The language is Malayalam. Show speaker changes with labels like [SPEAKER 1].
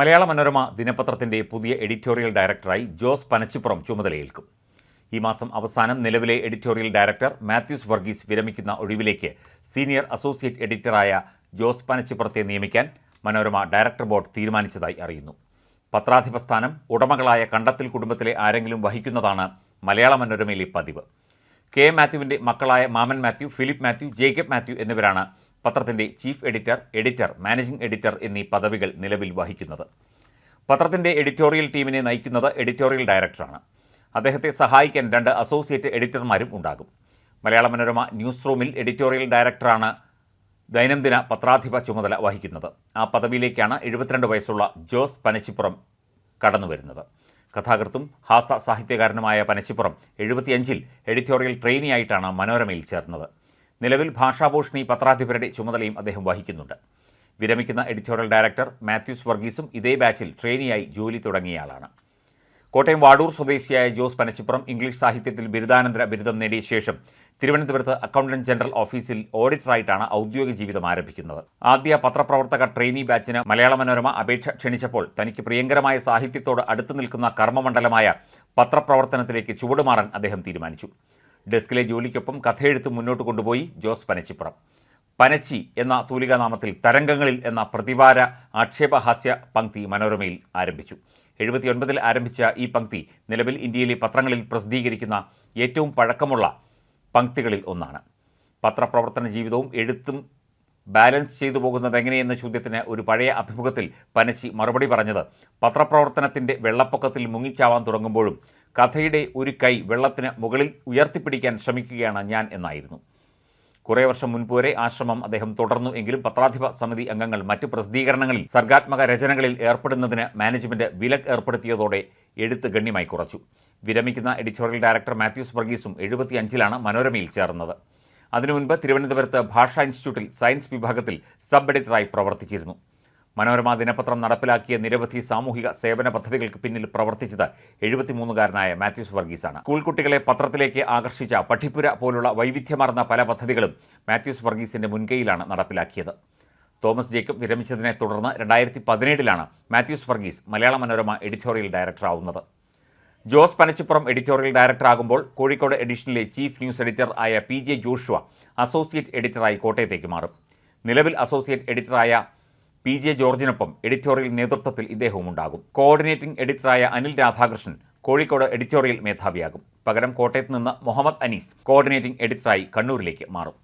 [SPEAKER 1] മലയാള മനോരമ ദിനപത്രത്തിന്റെ പുതിയ എഡിറ്റോറിയൽ ഡയറക്ടറായി ജോസ് പനച്ചിപ്പുറം ചുമതലയേൽക്കും. ഈ മാസം അവസാനം നിലവിലെ എഡിറ്റോറിയൽ ഡയറക്ടർ മാത്യൂസ് വർഗീസ് വിരമിക്കുന്ന ഒഴിവിലേക്ക് സീനിയർ അസോസിയേറ്റ് എഡിറ്ററായ ജോസ് പനച്ചിപ്പുറത്തെ നിയമിക്കാൻ മനോരമ ഡയറക്ടർ ബോർഡ് തീരുമാനിച്ചതായി അറിയുന്നു. പത്രാധിപസ്ഥാനം ഉടമകളായ കണ്ടത്തിൽ കുടുംബത്തിലെ ആരെങ്കിലും വഹിക്കുന്നതാണ് മലയാള മനോരമയിലെ പതിവ്. കെ മാത്യുവിന്റെ മക്കളായ മാമൻ മാത്യു ഫിലിപ്പ് മാത്യു ജേക്കബ് മാത്യു എന്നിവരാണ് പത്രത്തിന്റെ chief editor editor managing editor എന്നീ പദവികൾ നിലവിൽ വഹിക്കുന്നത്. പത്രത്തിന്റെ എഡിറ്റോറിയൽ ടീമിനെ നയിക്കുന്നത് എഡിറ്റോറിയൽ ഡയറക്ടറാണ്. അദ്ദേഹത്തെ സഹായിക്കാൻ രണ്ട് അസോസിയേറ്റ് എഡിറ്റർമാരും ഉണ്ടാകും. മലയാള മനോരമ ന്യൂസ് റൂമിൽ എഡിറ്റോറിയൽ ഡയറക്ടറാണ് ദൈനംദിന പത്രാധിപ ചുമതല വഹിക്കുന്നത്. ആ പദവിയിലേക്കാണ് എഴുപത്തിരണ്ട് വയസ്സുള്ള ജോസ് പനച്ചിപ്പുറം കടന്നുവരുന്നത് കഥാകൃത്തും ഹാസ സാഹിത്യകാരനുമായ പനച്ചിപ്പുറം എഴുപത്തിയഞ്ചിൽ എഡിറ്റോറിയൽ ട്രെയിനിയായിട്ടാണ് മനോരമയിൽ ചേർന്നത്. നിലവിൽ ഭാഷാഭൂഷണി പത്രാധിപരുടെ ചുമതലയും അദ്ദേഹം വഹിക്കുന്നുണ്ട്. വിരമിക്കുന്ന എഡിറ്റോറിയൽ ഡയറക്ടർ മാത്യൂസ് വർഗീസും ഇതേ ബാച്ചിൽ ട്രെയിനിയായി ജോലി തുടങ്ങിയയാളാണ്. കോട്ടയം വാടൂർ സ്വദേശിയായ ജോസ് പനച്ചിപ്പുറം ഇംഗ്ലീഷ് സാഹിത്യത്തിൽ ബിരുദാനന്തര ബിരുദം നേടിയ ശേഷം തിരുവനന്തപുരത്ത് അക്കൗണ്ടന്റ് ജനറൽ ഓഫീസിൽ ഓഡിറ്ററായിട്ടാണ് ഔദ്യോഗിക ജീവിതം ആരംഭിക്കുന്നത്. ആദ്യ പത്രപ്രവർത്തക ട്രെയിനി ബാച്ചിന് മലയാള മനോരമ അപേക്ഷ ക്ഷണിച്ചപ്പോൾ തനിക്ക് പ്രിയങ്കരമായ സാഹിത്യത്തോട് അടുത്തു നിൽക്കുന്ന കർമ്മമണ്ഡലമായ പത്രപ്രവർത്തനത്തിലേക്ക് ചുവടുമാറാൻ അദ്ദേഹം തീരുമാനിച്ചു. ഡെസ്കിലെ ജോലിക്കൊപ്പം കഥയെഴുത്ത് മുന്നോട്ട് കൊണ്ടുപോയി ജോസ് പനച്ചിപ്പുറം. പനച്ചി എന്ന തൂലികാനാമത്തിൽ തരംഗങ്ങളിൽ എന്ന പ്രതിവാര ആക്ഷേപഹാസ്യ പങ്ക്തി മനോരമയിൽ ആരംഭിച്ചു. എഴുപത്തിയൊൻപതിൽ ആരംഭിച്ച ഈ പങ്ക്തി നിലവിൽ ഇന്ത്യയിലെ പത്രങ്ങളിൽ പ്രസിദ്ധീകരിക്കുന്ന ഏറ്റവും പഴക്കമുള്ള പങ്ക്തികളിൽ ഒന്നാണ്. പത്രപ്രവർത്തന ജീവിതവും എഴുത്തും ബാലൻസ് ചെയ്തു പോകുന്നത് എങ്ങനെയെന്ന ചോദ്യത്തിന് ഒരു പഴയ അഭിമുഖത്തിൽ പനച്ചി മറുപടി പറഞ്ഞത് പത്രപ്രവർത്തനത്തിന്റെ വെള്ളപ്പൊക്കത്തിൽ മുങ്ങിച്ചാവാൻ തുടങ്ങുമ്പോഴും കഥയുടെ ഒരു കൈ വെള്ളത്തിന് മുകളിൽ ഉയർത്തിപ്പിടിക്കാൻ ശ്രമിക്കുകയാണ് ഞാൻ എന്നായിരുന്നു. കുറേ വർഷം മുൻപ് വരെ ആശ്രമം അദ്ദേഹം തുടർന്നു എങ്കിലും പത്രാധിപ സമിതി അംഗങ്ങൾ മറ്റ് പ്രസിദ്ധീകരണങ്ങളിൽ സർഗാത്മക രചനകളിൽ ഏർപ്പെടുന്നതിന് മാനേജ്മെന്റ് വിലക്ക് ഏർപ്പെടുത്തിയതോടെ എഴുത്ത് ഗണ്യമായി കുറച്ചു. വിരമിക്കുന്ന എഡിറ്റോറിയൽ ഡയറക്ടർ മാത്യൂസ് വർഗീസും എഴുപത്തിയഞ്ചിലാണ് മനോരമയിൽ ചേർന്നത്. അതിനു മുൻപ് തിരുവനന്തപുരത്ത് ഭാഷാ ഇൻസ്റ്റിറ്റ്യൂട്ടിൽ സയൻസ് വിഭാഗത്തിൽ സബ് എഡിറ്ററായി പ്രവർത്തിച്ചിരുന്നു. മനോരമ ദിനപത്രം നടപ്പിലാക്കിയ നിരവധി സാമൂഹിക സേവന പദ്ധതികൾക്ക് പിന്നിൽ പ്രവർത്തിച്ചത് എഴുപത്തിമൂന്നുകാരനായ മാത്യൂസ് വർഗീസാണ്. സ്കൂൾ കുട്ടികളെ പത്രത്തിലേക്ക് ആകർഷിച്ച പഠിപ്പുര പോലുള്ള വൈവിധ്യമാർന്ന പല പദ്ധതികളും മാത്യൂസ് വർഗീസിന്റെ മുൻകൈയിലാണ് നടപ്പിലാക്കിയത്. തോമസ് ജേക്കബ് വിരമിച്ചതിനെ തുടർന്ന് രണ്ടായിരത്തി പതിനേഴിലാണ് മാത്യൂസ് വർഗീസ് മലയാള മനോരമ എഡിറ്റോറിയൽ ഡയറക്ടർ ആവുന്നത്. ജോസ് പനച്ചിപ്പുറം എഡിറ്റോറിയൽ ഡയറക്ടർ ആകുമ്പോൾ കോഴിക്കോട് എഡിഷനിലെ ചീഫ് ന്യൂസ് എഡിറ്റർ ആയ പി ജെ ജോഷുവ അസോസിയേറ്റ് എഡിറ്ററായി കോട്ടയത്തേക്ക് മാറും. നിലവിൽ അസോസിയേറ്റ് എഡിറ്ററായ പി ജെ ജോർജിനൊപ്പം എഡിറ്റോറിയൽ നേതൃത്വത്തിൽ ഇദ്ദേഹവും ഉണ്ടാകും കോർഡിനേറ്റിംഗ് എഡിറ്ററായ അനിൽ രാധാകൃഷ്ണൻ കോഴിക്കോട് എഡിറ്റോറിയൽ മേധാവിയാകും. പകരം കോട്ടയത്ത് നിന്ന് മുഹമ്മദ് അനീസ് കോർഡിനേറ്റിംഗ് എഡിറ്ററായി കണ്ണൂരിലേക്ക് മാറും.